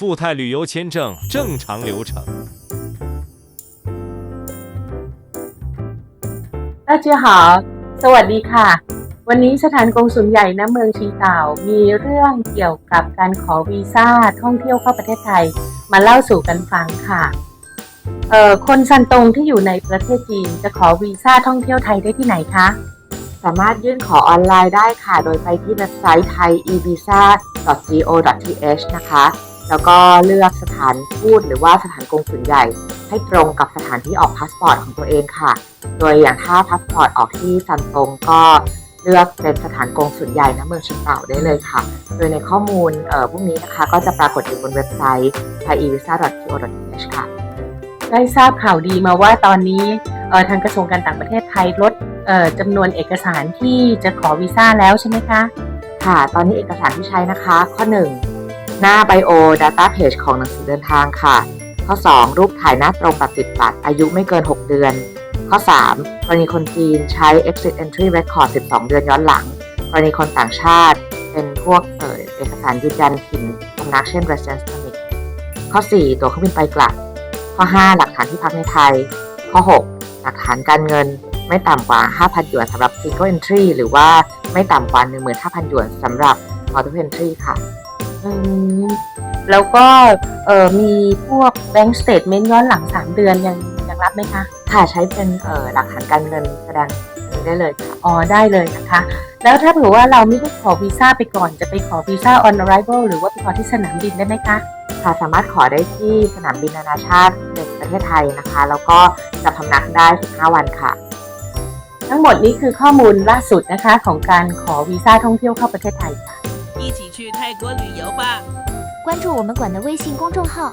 富泰旅游签证正常流程。 大家好สวัสดีค่ะ วันนี้สถานกงสุลใหญ่ณเมืองชีเต่า มีเรื่องเกี่ยวกับการขอวีซ่าท่องเที่ยวเข้าประเทศไทย มาเล่าสู่กันฟังค่ะ เอ่อ คนซันตงที่อยู่ในประเทศจีนจะขอวีซ่าท่องเที่ยวไทยได้ที่ไหนคะ สามารถยื่นขอออนไลน์ได้ค่ะ โดยไปที่เว็บไซต์ thaivisa.go.th นะคะ แล้วก็เลือกสถานทูตหรือว่าสถานกงสุลใหญ่ ให้ตรงกับสถานที่ออกพาสปอร์ตของตัวเองค่ะ โดยอย่างถ้าพาสปอร์ตออกที่ซันตงก็เลือกเป็นสถานกงสุลใหญ่นะเมืองเชียงเต่าได้เลยค่ะ โดยในข้อมูลเอ่อพวกนี้นะคะก็จะปรากฏอยู่บนเว็บไซต์ thaivisa.go.th ค่ะ ได้ทราบข่าวดีมาว่าตอนนี้เอ่อทางกระทรวงการต่างประเทศไทยลดเอ่อจำนวนเอกสารที่จะขอวีซ่าแล้วใช่ไหมคะ ค่ะ ตอนนี้เอกสารที่ใช้นะคะ ข้อ 1 หน้า Bio Data Page ของหนังสือเดินทางค่ะ ข้อ 2 รูปถ่ายหน้าตรงแบบติดบัตรอายุไม่เกิน 6 เดือน ข้อ 3 กรณีคนจีนใช้ Exit Entry Record 12 เดือนย้อนหลัง กรณีคนต่างชาติ เป็นพวกเออเอกสารยืนยันถิ่นพำนักเช่น Residence Permit ข้อ 4 ตัวเครื่องบินไปกลับ ข้อ 5 หลักฐานที่พักในไทย ข้อ 6 หลักฐานการเงินไม่ต่ำกว่า 5,000 หยวนสำหรับ Single Entry หรือว่าไม่ต่ำกว่า 15,000 หยวนสำหรับ Auto Entry ค่ะ แล้วก็เมีพวก Bank Statement ย้อนหลัง 3 เดือนยังยังรับไหมคะ ค่ะใช้เป็นหลักฐานการเงินแสดงได้เลยค่ะอ๋อได้เลยนะคะ แล้วถ้าเผื่อว่าเราไม่ได้ขอวีซ่าไปก่อนจะไปขอวีซ่า on arrival หรือว่าไปขอที่สนามบินได้ไหมคะค่ะสามารถขอได้ที่สนามบินนานาชาติในประเทศไทยนะคะ แล้วก็จะพำนักได้ 15 วันค่ะ ทั้งหมดนี้คือข้อมูลล่าสุดนะคะของการขอวีซ่าท่องเที่ยวเข้าประเทศไทยค่ะ 一起去泰国旅游吧！关注我们馆的微信公众号